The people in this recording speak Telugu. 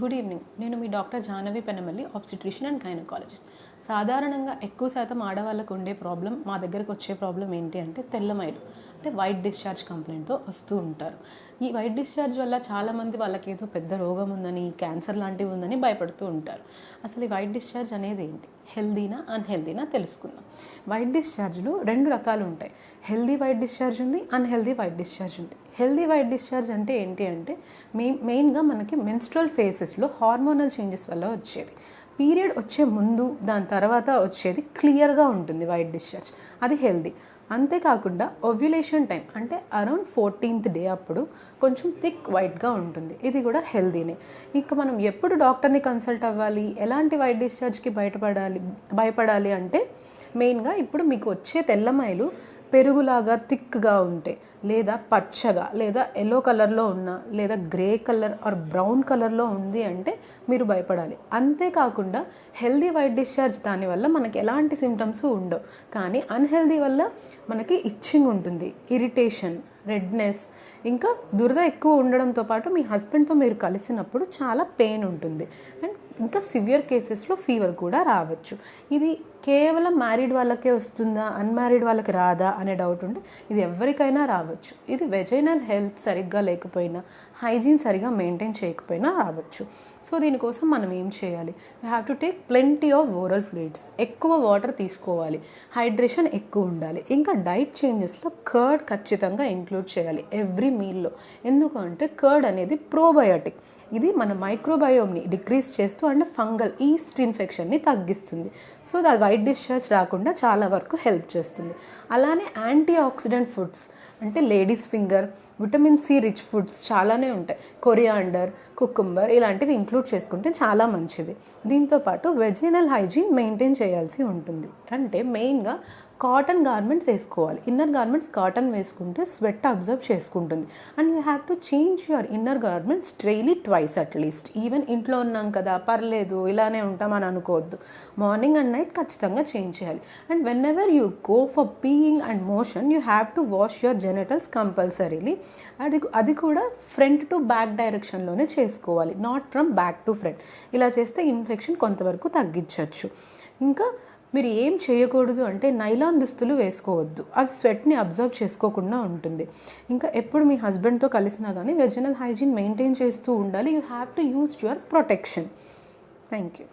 గుడ్ ఈవినింగ్ నేను మీ doctor Jahnavi Penamalli obstetrician and gynaecologist సాధారణంగా ఎక్కువ శాతం ఆడవాళ్ళకు ఉండే ప్రాబ్లం మా దగ్గరకు వచ్చే ప్రాబ్లం ఏంటి అంటే తెల్లమైలు అంటే వైట్ డిశ్చార్జ్ కంప్లైంట్తో వస్తూ ఉంటారు. ఈ వైట్ డిశ్చార్జ్ వల్ల చాలామంది వాళ్ళకి ఏదో పెద్ద రోగం ఉందని క్యాన్సర్ లాంటివి ఉందని భయపడుతూ ఉంటారు. అసలు ఈ వైట్ డిశ్చార్జ్ అనేది ఏంటి? హెల్దీనా అన్హెల్దీనా తెలుసుకుందాం. వైట్ డిశ్చార్జ్లో రెండు రకాలు ఉంటాయి. హెల్దీ వైట్ డిశ్చార్జ్ ఉంది అన్హెల్దీ వైట్ డిశ్చార్జ్ ఉంది. హెల్దీ వైట్ డిశ్చార్జ్ అంటే ఏంటి అంటే మెయిన్ మెయిన్గా మనకి మెన్స్ట్రల్ ఫేసెస్లో హార్మోనల్ చేంజెస్ వల్ల వచ్చేది. పీరియడ్ వచ్చే ముందు దాని తర్వాత వచ్చేది క్లియర్గా ఉంటుంది వైట్ డిశ్చార్జ్. అది హెల్దీ. అంతేకాకుండా ఒవ్యులేషన్ టైం అంటే అరౌండ్ ఫోర్టీన్త్ డే అప్పుడు కొంచెం థిక్ వైట్గా ఉంటుంది. ఇది కూడా హెల్దీనే. ఇంకా మనం ఎప్పుడు డాక్టర్ని కన్సల్ట్ అవ్వాలి? ఎలాంటి వైట్ డిశ్చార్జ్కి బయటపడాలి? భయపడాలి అంటే మెయిన్గా ఇప్పుడు మీకు వచ్చే తెల్లమైలు పెరుగులాగా థిక్గా ఉంటే లేదా పచ్చగా లేదా ఎల్లో కలర్లో ఉన్న లేదా గ్రే కలర్ ఆర్ బ్రౌన్ కలర్లో ఉంది అంటే మీరు భయపడాలి. అంతేకాకుండా హెల్దీ వైట్ డిశ్చార్జ్ దానివల్ల మనకి ఎలాంటి సిమ్టమ్స్ ఉండవు. కానీ అన్హెల్దీ వల్ల మనకి ఇచ్చింగ్ ఉంటుంది ఇరిటేషన్ రెడ్నెస్ ఇంకా దురద ఎక్కువ ఉండడంతో పాటు మీ హస్బెండ్తో మీరు కలిసినప్పుడు చాలా పెయిన్ ఉంటుంది. అండ్ ఇంకా సివియర్ కేసెస్లో ఫీవర్ కూడా రావచ్చు. ఇది కేవలం మ్యారీడ్ వాళ్ళకే వస్తుందా అన్మ్యారీడ్ వాళ్ళకి రాదా అనే డౌట్ ఉంటే ఇది ఎవరికైనా రావచ్చు. ఇది వెజైనల్ హెల్త్ సరిగ్గా లేకపోయినా హైజీన్ సరిగా మెయింటైన్ చేయకపోయినా రావచ్చు. సో దీనికోసం మనం ఏం చేయాలి? We have to take plenty of oral fluids ఎక్కువ వాటర్ తీసుకోవాలి. హైడ్రేషన్ ఎక్కువ ఉండాలి. ఇంకా డైట్ చేంజెస్లో కర్డ్ ఖచ్చితంగా ఇంక్లూడ్ చేయాలి. ఎవ్రీ మీల్లో ఎందుకంటే కర్డ్ అనేది ప్రోబయోటిక్ ఇది మన మైక్రోబయోమ్ని డిక్రీస్ చేస్తూ అండ్ ఫంగల్ ఈస్ట్ ఇన్ఫెక్షన్ని తగ్గిస్తుంది. సో అది వైట్ డిశ్చార్జ్ రాకుండా చాలా వరకు హెల్ప్ చేస్తుంది. అలానే యాంటీ ఆక్సిడెంట్ ఫుడ్స్ అంటే ladies finger vitamin C rich foods చాలానే ఉంటాయి. కొరియాండర్ కుకుంబర్ ఇలాంటివి ఇంక్లూడ్ చేసుకుంటే చాలా మంచిది. దీంతోపాటు వెజినల్ హైజీన్ మెయింటైన్ చేయాల్సి ఉంటుంది. అంటే మెయిన్గా కాటన్ గార్మెంట్స్ వేసుకోవాలి. ఇన్నర్ గార్మెంట్స్ కాటన్ వేసుకుంటే స్వెట్ అబ్జర్వ్ చేసుకుంటుంది. And you have to change your inner garments daily twice at least even ఇంట్లో ఉన్నాం కదా పర్లేదు ఇలానే ఉంటామని అనుకోవద్దు. మార్నింగ్ అండ్ నైట్ ఖచ్చితంగా చేంజ్ చేయాలి. And whenever you go for peeing and motion you have to wash your genitals compulsorily అది అది కూడా ఫ్రంట్ టు బ్యాక్ డైరెక్షన్లోనే చేసుకోవాలి. Not from back to front ఇలా చేస్తే ఇన్ఫెక్షన్ కొంతవరకు తగ్గించవచ్చు ఇంకా మీరు ఏం చేయకూడదు అంటే నైలాన్ దుస్తులు వేసుకోవద్దు. అది స్వెట్ని అబ్జర్వ్ చేసుకోకుండా ఉంటుంది. ఇంకా ఎప్పుడు మీ హస్బెండ్తో కలిసినా కానీ వెజనల్ హైజీన్ మెయింటైన్ చేస్తూ ఉండాలి. You have to use your protection thank you